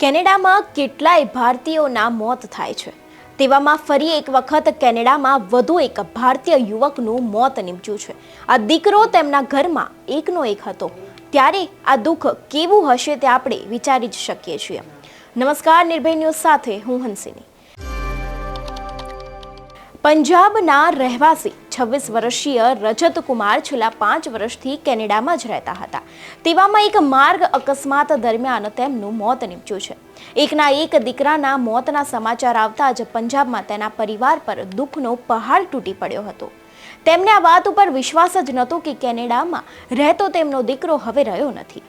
કેનેડામાં કેટલાય ભારતીયોના મોત થાય છે. તેવામાં ફરી એક વખત કેનેડામાં વધુ એક ભારતીય યુવકનું મોત નીપજ્યું છે. આ દીકરો તેમના ઘરમાં એકનો એક હતો. ત્યારે આ દુઃખ કેવું હશે તે આપણે વિચારી જ શકીએ છીએ. નમસ્કાર, નિર્ભય ન્યૂઝ સાથે હું હંસિની. પંજાબના રહેવાસી છવ્વીસ વર્ષીય રજત કુમાર છેલ્લા પાંચ વર્ષથી કેનેડામાં જ રહેતા હતા. તેવામાં એક માર્ગ અકસ્માત દરમિયાન તેમનું મોત નીપજ્યું છે. એકના એક દીકરાના મોતના સમાચાર આવતા જ પંજાબમાં તેના પરિવાર પર દુઃખનો પહાડ તૂટી પડ્યો હતો. તેમને આ વાત ઉપર વિશ્વાસ જ નહોતો કે કેનેડામાં રહેતો તેમનો દીકરો હવે રહ્યો નથી.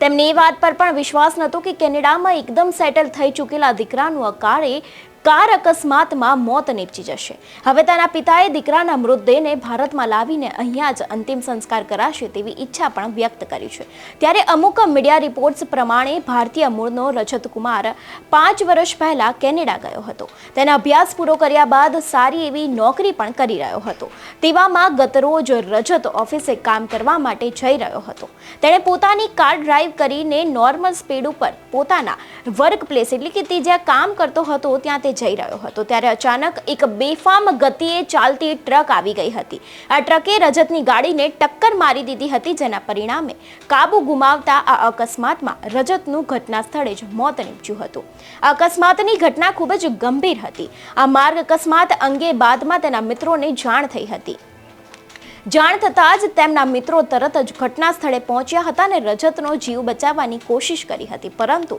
તેમને એ વાત પર પણ વિશ્વાસ નહોતો કે કેનેડામાં એકદમ સેટલ થઈ ચૂકેલા દીકરાનું અકાળે કાર અકસ્માતમાં મોત નીપજી જશે. હવે તેના પિતાએ દીકરાના મૃતદેહને ભારતમાં લાવીને અહીંયા જ અંતિમ સંસ્કાર કરાશે તેવી ઈચ્છા પણ વ્યક્ત કરી છે. ત્યારે અમુક મીડિયા રિપોર્ટ્સ પ્રમાણે ભારતીય મૂળનો રજત કુમાર પાંચ વર્ષ પહેલા કેનેડા ગયો હતો. તેના અભ્યાસ પૂરો કર્યા બાદ સારી એવી નોકરી પણ કરી રહ્યો હતો. તેવામાં ગતરોજ રજત ઓફિસે કામ કરવા માટે જઈ રહ્યો હતો. તેણે પોતાની કાર ડ્રાઈવ કરીને નોર્મલ સ્પીડ ઉપર પોતાના વર્ક પ્લેસ એટલે કે તે જ્યાં કામ કરતો હતો ત્યાં તે જઈ રહ્યો હતો. ત્યારે અચાનક એક બેફામ ગતિએ ચાલતી ટ્રક આવી ગઈ હતી. આ ટ્રકે રજતની ગાડીને ટક્કર મારી દીધી હતી, જેના પરિણામે કાબુ ગુમાવતા આ અકસ્માતમાં રજતનું ઘટના સ્થળે જ મોત નીપજ્યું હતું. આ અકસ્માતની ઘટના ખૂબ જ ગંભીર હતી. આ માર્ગ અકસ્માત અંગે બાદમાં તેના મિત્રોને જાણ થઈ હતી. જાણ થતાં જ તેમના મિત્રો તરત જ ઘટના સ્થળે પહોંચ્યા હતા અને રજતનો જીવ બચાવવાની કોશિશ કરી હતી. પરંતુ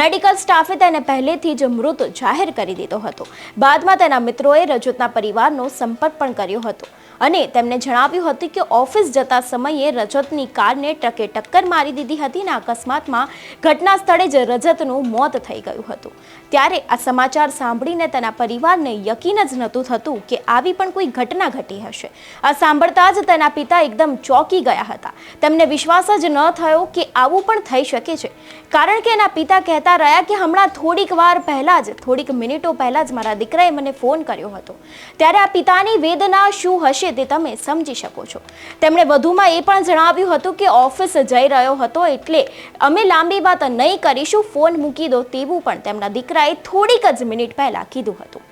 મેડિકલ સ્ટાફે તેને પહેલેથી જ મૃત જાહેર કરી દીધો હતો. બાદમાં તેના મિત્રોએ રજતના પરિવારનો સંપર્ક પણ કર્યો હતો. અને તેમણે જણાવ્યું હતું કે ઓફિસ જતા સમયે રજતની કારને ટ્રકે ટક્કર મારી દીધી હતી અને અકસ્માતમાં ઘટના સ્થળે જ રજતનું મોત થઈ ગયું હતું. ત્યારે આ સમાચાર સાંભળીને તેના પરિવારને યકીન જ નહોતું થતું કે આવી પણ કોઈ ઘટના ઘટી હશે. આ સાંભળતા જ તેના પિતા એકદમ ચોંકી ગયા હતા. તેમને વિશ્વાસ જ ન થયો કે આવું પણ થઈ શકે છે. કારણ કે એના પિતા કહેતા રહ્યા કે હમણાં થોડીક વાર પહેલાં જ, થોડીક મિનિટો પહેલાં જ મારા દીકરાએ મને ફોન કર્યો હતો. ત્યારે આ પિતાની વેદના શું હશે તે તમે સમજી શકો છો. તેમણે વધુમાં એ પણ જણાવ્યું હતું કે ઓફિસ જઈ રહ્યો હતો એટલે અમે લાંબી વાત નહીં કરીશું, ફોન મૂકી દો તેવું પણ તેમના દીકરાએ થોડીક જ મિનિટ પહેલા કીધું હતું.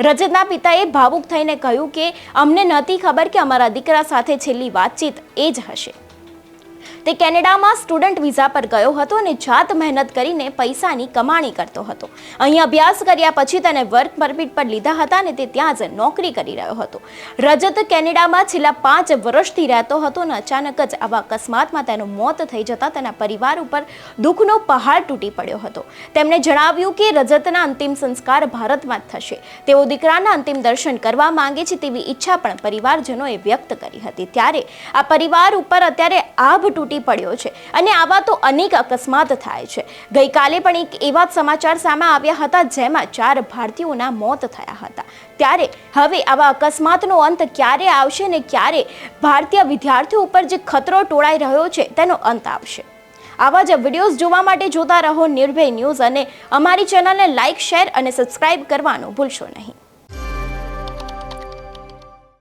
રજતના પિતાએ ભાવુક થઈને કહ્યું કે અમને નહોતી ખબર કે અમારા દીકરા સાથે છેલ્લી વાતચીત એ જ હશે. તે કેનેડામાં સ્ટુડન્ટ વિઝા પર ગયો હતો અને જાત મહેનત કરીને પૈસાની કમાણી કરતો હતો. અહીં અભ્યાસ કર્યા પછી તેને વર્ક પરમિટ પર લીધા હતા અને તે ત્યાં જ નોકરી કરી રહ્યો હતો. રજત કેનેડામાં છેલ્લા પાંચ વર્ષથી રહેતો હતો અને અચાનક જ આવા અકસ્માતમાં તેનું મોત થઈ જતા તેના પરિવાર ઉપર દુઃખનો પહાડ તૂટી પડ્યો હતો. તેમણે જણાવ્યું કે રજતના અંતિમ સંસ્કાર ભારતમાં જ થશે. તેઓ દીકરાના અંતિમ દર્શન કરવા માંગે છે તેવી ઈચ્છા પણ પરિવારજનોએ વ્યક્ત કરી હતી. ત્યારે આ પરિવાર ઉપર અત્યારે આભ તૂટી પડ્યો છે અને આવા તો અનેક અકસ્માત થાય છે. ગઈકાલે પણ એક એવા જ સમાચાર સામે આવ્યા હતા જેમાં ચાર ભારતીયોના મોત થયા હતા. ત્યારે હવે આવા અકસ્માતનો અંત ક્યારે આવશે ને ક્યારે ભારતીય વિદ્યાર્થીઓ ઉપર જે ખતરો ટોળાઈ રહ્યો છે તેનો અંત આવશે. આવા જ વિડીયોઝ જોવા માટે જોતા રહો નિર્ભય ન્યૂઝ અને અમારી ચેનલને લાઇક શેર અને સબસ્ક્રાઇબ કરવાનું ભૂલશો નહીં.